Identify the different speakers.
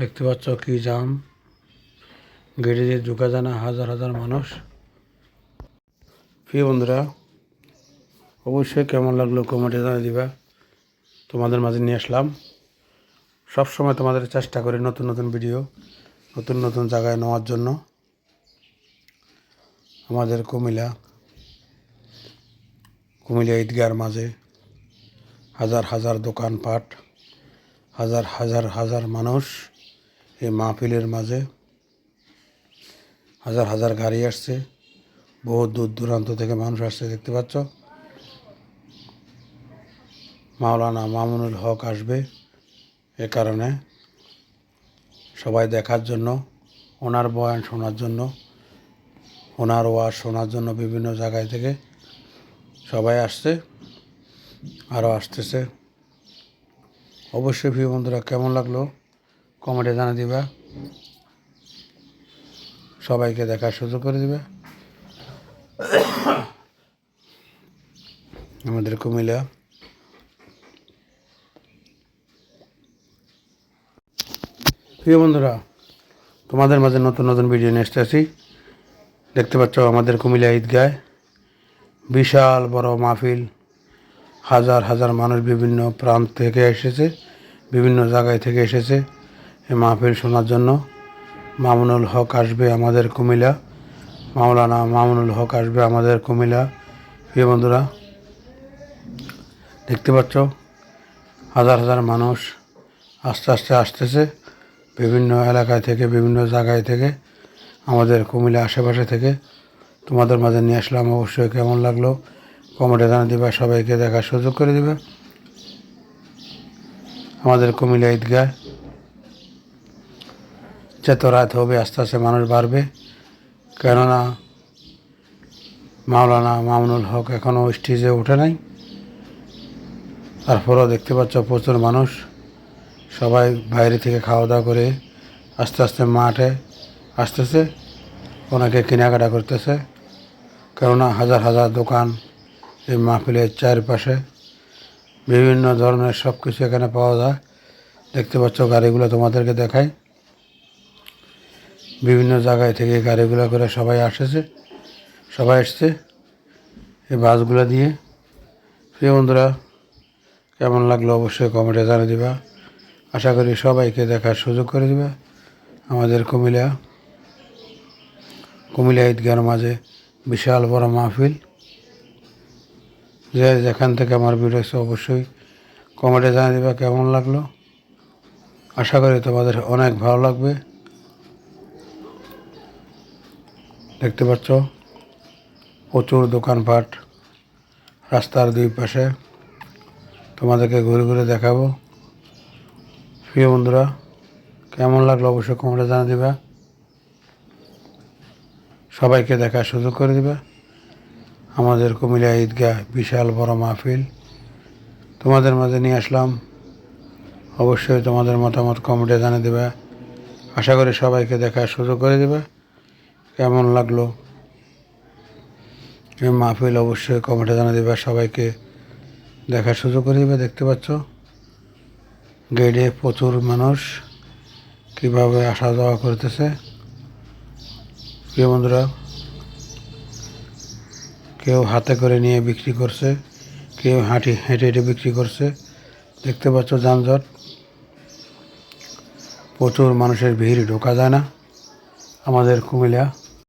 Speaker 1: দেখতে পাচ্ছ কি জাম। গেড়ে দিয়ে ঢুকা যায় না হাজার হাজার মানুষ। প্রিয় বন্ধুরা, অবশ্যই কেমন লাগল কমেন্টে জানিয়ে দিবা। তোমাদের মাঝে নিয়ে আসলাম। সব সময় তোমাদের চেষ্টা করি নতুন নতুন ভিডিও নতুন নতুন জায়গায় নেওয়ার জন্য। আমাদের কুমিল্লা কুমিল্লা ঈদগার মাঝে হাজার হাজার দোকানপাট, হাজার হাজার হাজার মানুষ। এই মাহফিলের মাঝে হাজার হাজার গাড়ি আসছে। বহু দূর দূরান্ত থেকে মানুষ আসছে, দেখতে পাচ্ছ? মাওলানা মামুনুল হক আসবে এ কারণে। সবাই দেখার জন্য, ওনার বয়ান শোনার জন্য, ওনার ওয়াজ শোনার জন্য বিভিন্ন জায়গায় থেকে সবাই আসছে আরও আসতেছে। অবশ্যই প্রিয় বন্ধুরা, কেমন লাগল? কমেন্টে জানা দিবা। সবাইকে দেখার সুযোগ করে দিবে। আমাদের কুমিল্লা। প্রিয় বন্ধুরা, তোমাদের মাঝে নতুন নতুন ভিডিও নিয়ে আসতেছি দেখতে পাচ্ছ আমাদের কুমিল্লা ঈদগায় বিশাল বড় মাহফিল। হাজার হাজার মানুষ বিভিন্ন প্রান্ত থেকে এসেছে, বিভিন্ন জায়গায় থেকে এসেছে। এই মাহফিল শোনার জন্য মামুনুল হক আসবে আমাদের কুমিলা মাওলানা মামুনুল হক আসবে আমাদের কুমিল্লা। প্রিয় বন্ধুরা, দেখতে পাচ্ছ, হাজার হাজার মানুষ আস্তে আস্তে আসতেছে বিভিন্ন এলাকায় থেকে, বিভিন্ন জায়গায় থেকে, আমাদের কুমিল্লা আশেপাশে থেকে। তোমাদের মাঝে নিয়ে আসলাম, অবশ্যই কেমন লাগল, কমেন্টে জানিয়ে দিবা, সবাইকে দেখার সুযোগ করে দিবে। আমাদের কুমিল্লা ঈদগায় যত রাত হবে, আস্তে আস্তে মানুষ বাড়বে। কেননা মাওলানা মামুনুল হক এখনও স্টেজে ওঠে নাই। তারপরেও দেখতে পাচ্ছ প্রচুর মানুষ। সবাই বাইরে থেকে খাওয়া দাওয়া করে আস্তে আস্তে মাঠে আসতেছে ওনাকে কেনাকাটা করতেছে। কেননা হাজার হাজার দোকান এই মাহফিলের চারপাশে। বিভিন্ন ধরনের সব কিছু এখানে পাওয়া যায়। দেখতে পাচ্ছ গাড়িগুলো তোমাদেরকে দেখাই। বিভিন্ন জায়গায় থেকে গাড়িগুলো করে সবাই আসেছে। সবাই এসছে এই বাসগুলো দিয়ে। প্রিয় বন্ধুরা, কেমন লাগল অবশ্যই কমেন্টে জানিয়ে দিবা। আশা করি সবাইকে দেখার সুযোগ করে দিবা। আমাদের কুমিল্লা কুমিল্লা ঈদগার মাঝে বিশাল বড় মাহফিল। যে যেখান থেকে আমার ভিডিও অবশ্যই কমেন্টে জানিয়ে দিবা কেমন লাগল। আশা করি তোমাদের অনেক ভালো লাগবে। দেখতে পাচ্ছ? প্রচুর দোকানপাট, রাস্তার দুই পাশে। তোমাদেরকে ঘুরে ঘুরে দেখাবো। প্রিয় বন্ধুরা, কেমন লাগল অবশ্যই কমেন্টে জানা দিবা। সবাইকে দেখার সুযোগ করে দিবা। আমাদের কুমিল্লা ঈদগাহ বিশাল বড় মাহফিল। তোমাদের মাঝে নিয়ে আসলাম। অবশ্যই তোমাদের মতামত কমেন্টে জানিয়ে দেবে। আশা করি সবাইকে দেখার সুযোগ করে দেবে। কেমন লাগল? মাহফিল অবশ্যই কমেন্টে জানা দেবে, সবাইকে দেখার সুযোগ করে দেবে, দেখতে পাচ্ছ? গেটে প্রচুর মানুষ কীভাবে আসা যাওয়া করতেছে। প্রিয় বন্ধুরা, কেউ হাতে করে নিয়ে বিক্রি করছে, কেউ হাঁটি, হেঁটে হেঁটে বিক্রি করছে। দেখতে পাচ্ছ যানজট। প্রচুর মানুষের ভিড়, ঢোকা যায় না। আমাদের কুমিল্লা।